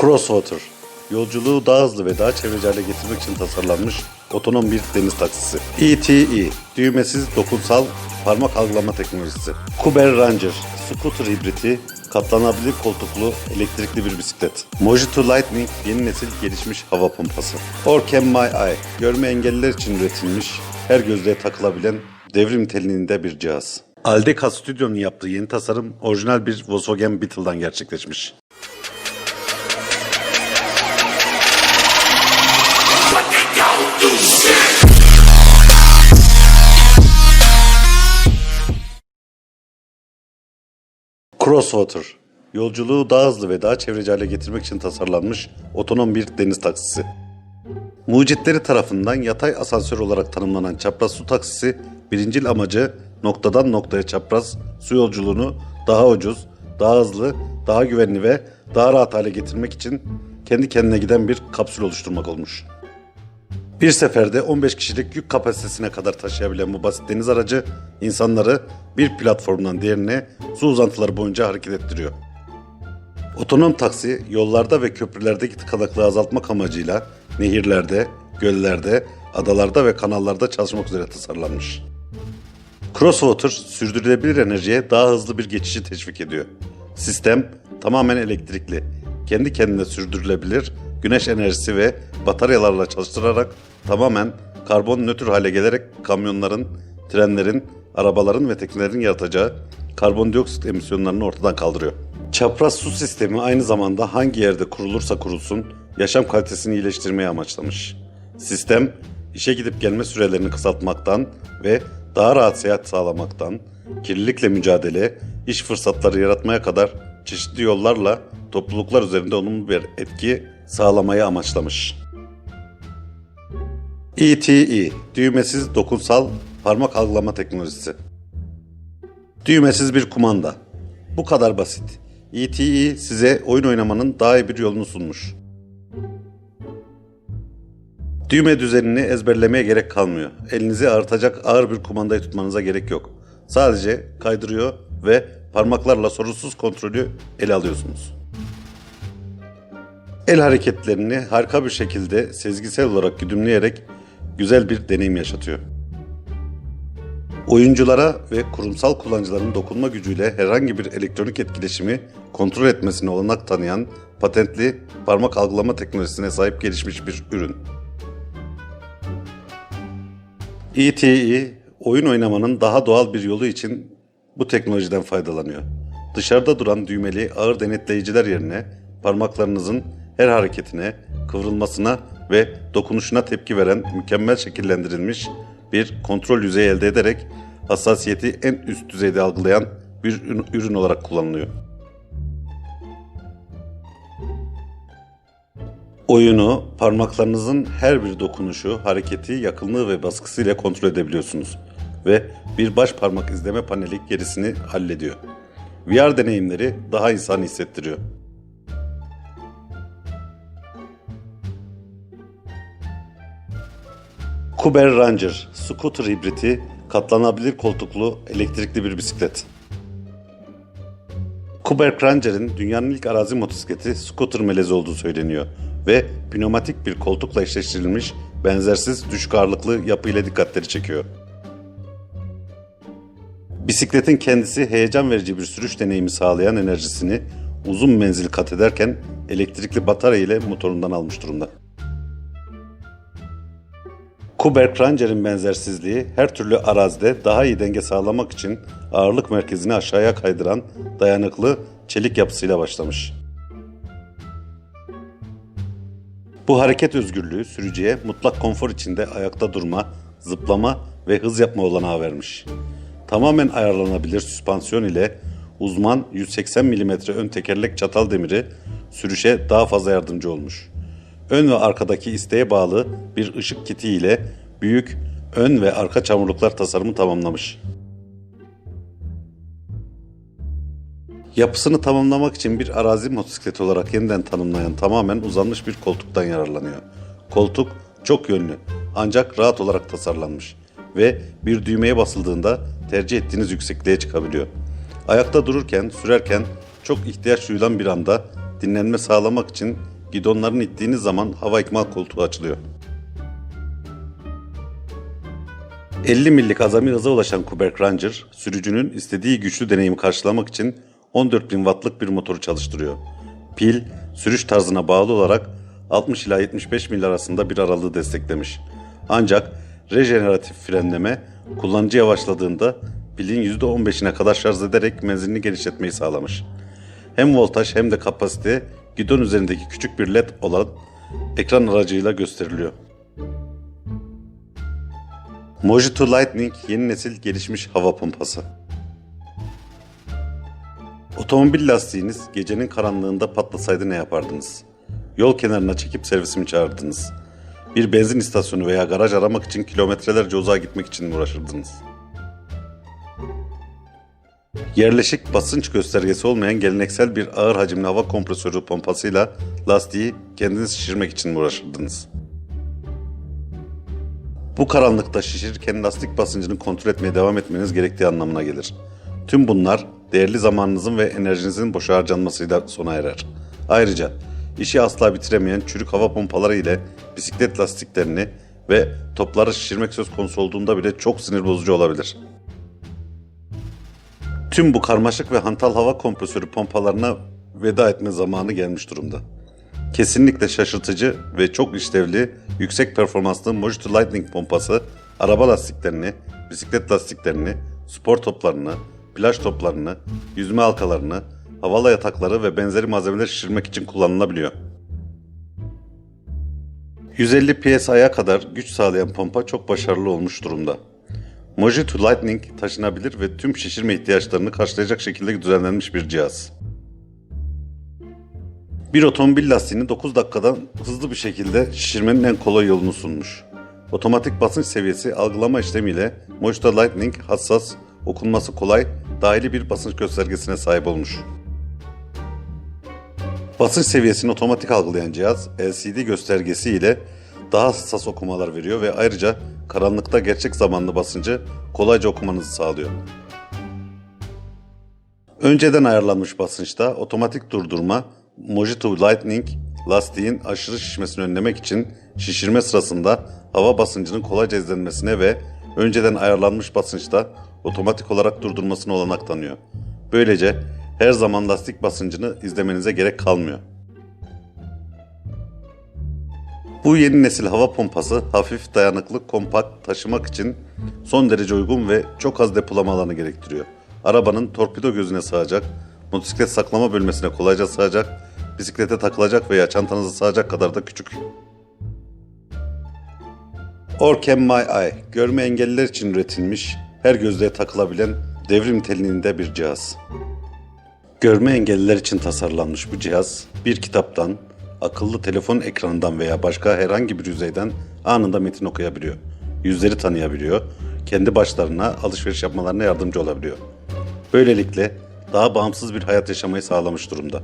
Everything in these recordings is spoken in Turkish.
Crosswater, yolculuğu daha hızlı ve daha çevreci hale getirmek için tasarlanmış otonom bir deniz taksisi. ETE, düğmesiz dokunsal parmak algılama teknolojisi. Kuber Ranger, scooter hibriti, katlanabilir koltuklu elektrikli bir bisiklet. Mojito Lightning, yeni nesil gelişmiş hava pompası. Orcam My Eye, görme engelliler için üretilmiş, her gözlüğe takılabilen devrim niteliğinde bir cihaz. Aldeca Studio'nun yaptığı yeni tasarım orijinal bir Volkswagen Beetle'dan gerçekleşmiş. Crosswater, yolculuğu daha hızlı ve daha çevreci hale getirmek için tasarlanmış otonom bir deniz taksisi. Mucitleri tarafından yatay asansör olarak tanımlanan çapraz su taksisi, birincil amacı noktadan noktaya çapraz su yolculuğunu daha ucuz, daha hızlı, daha güvenli ve daha rahat hale getirmek için kendi kendine giden bir kapsül oluşturmak olmuş. Bir seferde 15 kişilik yük kapasitesine kadar taşıyabilen bu basit deniz aracı insanları bir platformdan diğerine su uzantıları boyunca hareket ettiriyor. Otonom taksi yollarda ve köprülerdeki tıkanıklığı azaltmak amacıyla nehirlerde, göllerde, adalarda ve kanallarda çalışmak üzere tasarlanmış. Crosswater sürdürülebilir enerjiye daha hızlı bir geçişi teşvik ediyor. Sistem tamamen elektrikli, kendi kendine sürdürülebilir güneş enerjisi ve bataryalarla çalıştırarak tamamen karbon nötr hale gelerek kamyonların, trenlerin, arabaların ve teknelerin yaratacağı karbondioksit emisyonlarını ortadan kaldırıyor. Çapraz su sistemi aynı zamanda hangi yerde kurulursa kurulsun yaşam kalitesini iyileştirmeye amaçlamış. Sistem işe gidip gelme sürelerini kısaltmaktan ve daha rahat seyahat sağlamaktan, kirlilikle mücadele, iş fırsatları yaratmaya kadar çeşitli yollarla topluluklar üzerinde olumlu bir etki sağlamayı amaçlamış. ETE, düğmesiz dokunsal parmak algılama teknolojisi. Düğmesiz bir kumanda. Bu kadar basit. ETE size oyun oynamanın daha iyi bir yolunu sunmuş. Düğme düzenini ezberlemeye gerek kalmıyor. Elinizi ağırtacak ağır bir kumandayı tutmanıza gerek yok. Sadece kaydırıyor ve parmaklarla sorunsuz kontrolü ele alıyorsunuz. El hareketlerini harika bir şekilde sezgisel olarak güdümleyerek güzel bir deneyim yaşatıyor. Oyunculara ve kurumsal kullanıcıların dokunma gücüyle herhangi bir elektronik etkileşimi kontrol etmesine olanak tanıyan patentli parmak algılama teknolojisine sahip gelişmiş bir ürün. ETE, oyun oynamanın daha doğal bir yolu için bu teknolojiden faydalanıyor. Dışarıda duran düğmeli ağır denetleyiciler yerine parmaklarınızın her hareketine, kıvrılmasına ve dokunuşuna tepki veren mükemmel şekillendirilmiş bir kontrol yüzeyi elde ederek hassasiyeti en üst düzeyde algılayan bir ürün olarak kullanılıyor. Oyunu parmaklarınızın her bir dokunuşu, hareketi, yakınlığı ve baskısıyla kontrol edebiliyorsunuz. Ve bir baş parmak izleme paneli gerisini hallediyor. VR deneyimleri daha insani hissettiriyor. Kuber Ranger, scooter hibriti, katlanabilir koltuklu elektrikli bir bisiklet. Kuber Ranger'in dünyanın ilk arazi motosikleti scooter melezi olduğu söyleniyor ve pneumatik bir koltukla eşleştirilmiş benzersiz düşük ağırlıklı yapıyla dikkatleri çekiyor. Bisikletin kendisi heyecan verici bir sürüş deneyimi sağlayan enerjisini uzun menzil kat ederken elektrikli batarya ile motorundan almış durumda. Kuberg Ranger'in benzersizliği her türlü arazide daha iyi denge sağlamak için ağırlık merkezini aşağıya kaydıran dayanıklı çelik yapısıyla başlamış. Bu hareket özgürlüğü sürücüye mutlak konfor içinde ayakta durma, zıplama ve hız yapma olanağı vermiş. Tamamen ayarlanabilir süspansiyon ile uzman 180 mm ön tekerlek çatal demiri sürüşe daha fazla yardımcı olmuş. Ön ve arkadaki isteğe bağlı bir ışık kiti ile büyük ön ve arka çamurluklar tasarımı tamamlamış. Yapısını tamamlamak için bir arazi motosikleti olarak yeniden tanımlayan tamamen uzanmış bir koltuktan yararlanıyor. Koltuk çok yönlü ancak rahat olarak tasarlanmış ve bir düğmeye basıldığında tercih ettiğiniz yüksekliğe çıkabiliyor. Ayakta dururken, sürerken çok ihtiyaç duyulan bir anda dinlenme sağlamak için gidonların ittiğiniz zaman hava ikmal koltuğu açılıyor. 50 millik azami hıza ulaşan Kuberk Ranger, sürücünün istediği güçlü deneyimi karşılamak için 14.000 wattlık bir motoru çalıştırıyor. Pil, sürüş tarzına bağlı olarak 60 ila 75 mil arasında bir aralığı desteklemiş. Ancak rejeneratif frenleme kullanıcı yavaşladığında pilin %15'ine kadar şarj ederek menzilini genişletmeyi sağlamış. Hem voltaj hem de kapasite gidon üzerindeki küçük bir led olan ekran aracıyla gösteriliyor. Mojito Lightning yeni nesil gelişmiş hava pompası. Otomobil lastiğiniz gecenin karanlığında patlasaydı ne yapardınız? Yol kenarına çekip servisimi çağırdınız. Bir benzin istasyonu veya garaj aramak için kilometrelerce uzağa gitmek için mi uğraşırdınız? Yerleşik basınç göstergesi olmayan geleneksel bir ağır hacimli hava kompresörü pompasıyla lastiği kendiniz şişirmek için mi uğraşırdınız? Bu karanlıkta şişirirken lastik basıncını kontrol etmeye devam etmeniz gerektiği anlamına gelir. Tüm bunlar değerli zamanınızın ve enerjinizin boşa harcanmasıyla sona erer. Ayrıca işi asla bitiremeyen çürük hava pompaları ile bisiklet lastiklerini ve topları şişirmek söz konusu olduğunda bile çok sinir bozucu olabilir. Tüm bu karmaşık ve hantal hava kompresörü pompalarına veda etme zamanı gelmiş durumda. Kesinlikle şaşırtıcı ve çok işlevli, yüksek performanslı Mojito Lightning pompası, araba lastiklerini, bisiklet lastiklerini, spor toplarını, plaj toplarını, yüzme halkalarını, havalı yatakları ve benzeri malzemeler şişirmek için kullanılabiliyor. 150 psi'ye kadar güç sağlayan pompa çok başarılı olmuş durumda. Mojito Lightning taşınabilir ve tüm şişirme ihtiyaçlarını karşılayacak şekilde düzenlenmiş bir cihaz. Bir otomobil lastiğini 9 dakikadan hızlı bir şekilde şişirmenin en kolay yolunu sunmuş. Otomatik basınç seviyesi algılama işlemiyle Mojito Lightning hassas, okunması kolay, dahili bir basınç göstergesine sahip olmuş. Basınç seviyesini otomatik algılayan cihaz LCD göstergesi ile daha hassas okumalar veriyor ve ayrıca karanlıkta gerçek zamanlı basıncı kolayca okumanızı sağlıyor. Önceden ayarlanmış basınçta otomatik durdurma, Mojito Lightning lastiğin aşırı şişmesini önlemek için şişirme sırasında hava basıncının kolayca izlenmesine ve önceden ayarlanmış basınçta otomatik olarak durdurmasına olanak tanıyor. Böylece her zaman lastik basıncını izlemenize gerek kalmıyor. Bu yeni nesil hava pompası hafif, dayanıklı, kompakt taşımak için son derece uygun ve çok az depolama alanı gerektiriyor. Arabanın torpido gözüne sığacak, motosiklet saklama bölmesine kolayca sığacak, bisiklete takılacak veya çantanızı sığacak kadar da küçük. Orcam My Eye, görme engelliler için üretilmiş, her gözlüğe takılabilen devrim niteliğinde bir cihaz. Görme engelliler için tasarlanmış bu cihaz, bir kitaptan, akıllı telefon ekranından veya başka herhangi bir yüzeyden anında metin okuyabiliyor. Yüzleri tanıyabiliyor, kendi başlarına alışveriş yapmalarına yardımcı olabiliyor. Böylelikle daha bağımsız bir hayat yaşamayı sağlamış durumda.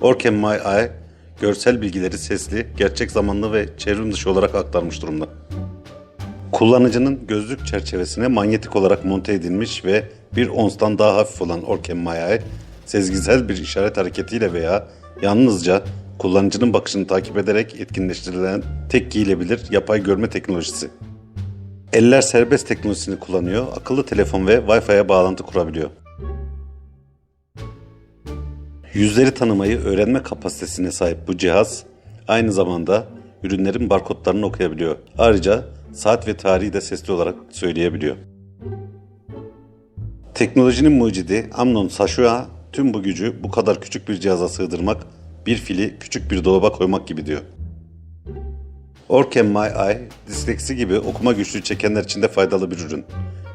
Orcam My Eye, görsel bilgileri sesli, gerçek zamanlı ve çevrim dışı olarak aktarmış durumda. Kullanıcının gözlük çerçevesine manyetik olarak monte edilmiş ve bir onstan daha hafif olan Orcam My Eye, sezgisel bir işaret hareketiyle veya yalnızca kullanıcının bakışını takip ederek etkinleştirilen tek giyilebilir yapay görme teknolojisi. Eller serbest teknolojisini kullanıyor, akıllı telefon ve Wi-Fi'ye bağlantı kurabiliyor. Yüzleri tanımayı öğrenme kapasitesine sahip bu cihaz aynı zamanda ürünlerin barkodlarını okuyabiliyor. Ayrıca saat ve tarihi de sesli olarak söyleyebiliyor. Teknolojinin mucidi Amnon Sashua tüm bu gücü bu kadar küçük bir cihaza sığdırmak, bir fili küçük bir dolaba koymak gibi diyor. Orcam My Eye, disleksi gibi okuma güçlüğü çekenler için de faydalı bir ürün.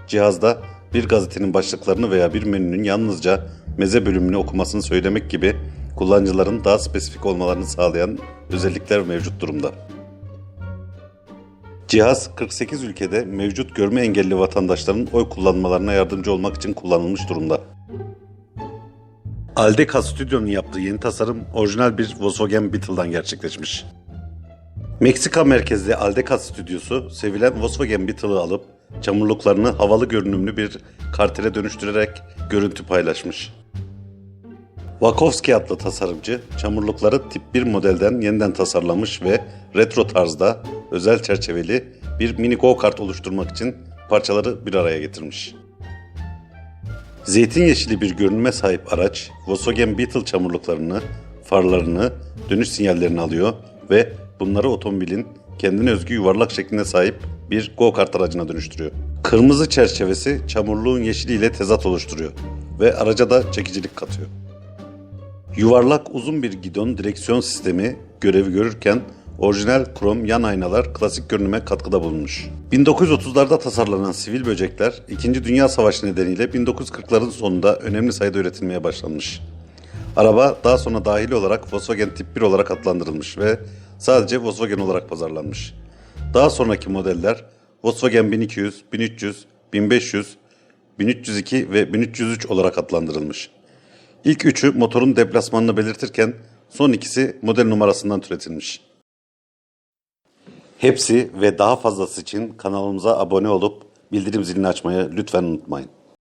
Cihazda bir gazetenin başlıklarını veya bir menünün yalnızca meze bölümünü okumasını söylemek gibi kullanıcıların daha spesifik olmalarını sağlayan özellikler mevcut durumda. Cihaz 48 ülkede mevcut görme engelli vatandaşların oy kullanmalarına yardımcı olmak için kullanılmış durumda. Aldeca Studio'nun yaptığı yeni tasarım orijinal bir Volkswagen Beetle'dan gerçekleşmiş. Meksika merkezli Aldeca stüdyosu sevilen Volkswagen Beetle'ı alıp çamurluklarını havalı görünümlü bir kartere dönüştürerek görüntü paylaşmış. Wachowski adlı tasarımcı çamurlukları tip 1 modelden yeniden tasarlamış ve retro tarzda özel çerçeveli bir mini go-kart oluşturmak için parçaları bir araya getirmiş. Zeytin yeşili bir görünüme sahip araç Volkswagen Beetle çamurluklarını, farlarını, dönüş sinyallerini alıyor ve bunları otomobilin kendine özgü yuvarlak şekline sahip bir go-kart aracına dönüştürüyor. Kırmızı çerçevesi çamurluğun yeşiliyle tezat oluşturuyor ve araca da çekicilik katıyor. Yuvarlak uzun bir gidon direksiyon sistemi görevi görürken orijinal krom yan aynalar klasik görünüme katkıda bulunmuş. 1930'larda tasarlanan sivil böcekler 2. Dünya Savaşı nedeniyle 1940'ların sonunda önemli sayıda üretilmeye başlanmış. Araba daha sonra dahili olarak Volkswagen Tip 1 olarak adlandırılmış ve sadece Volkswagen olarak pazarlanmış. Daha sonraki modeller Volkswagen 1200, 1300, 1500, 1302 ve 1303 olarak adlandırılmış. İlk üçü motorun deplasmanını belirtirken son ikisi model numarasından türetilmiş. Hepsi ve daha fazlası için kanalımıza abone olup bildirim zilini açmayı lütfen unutmayın.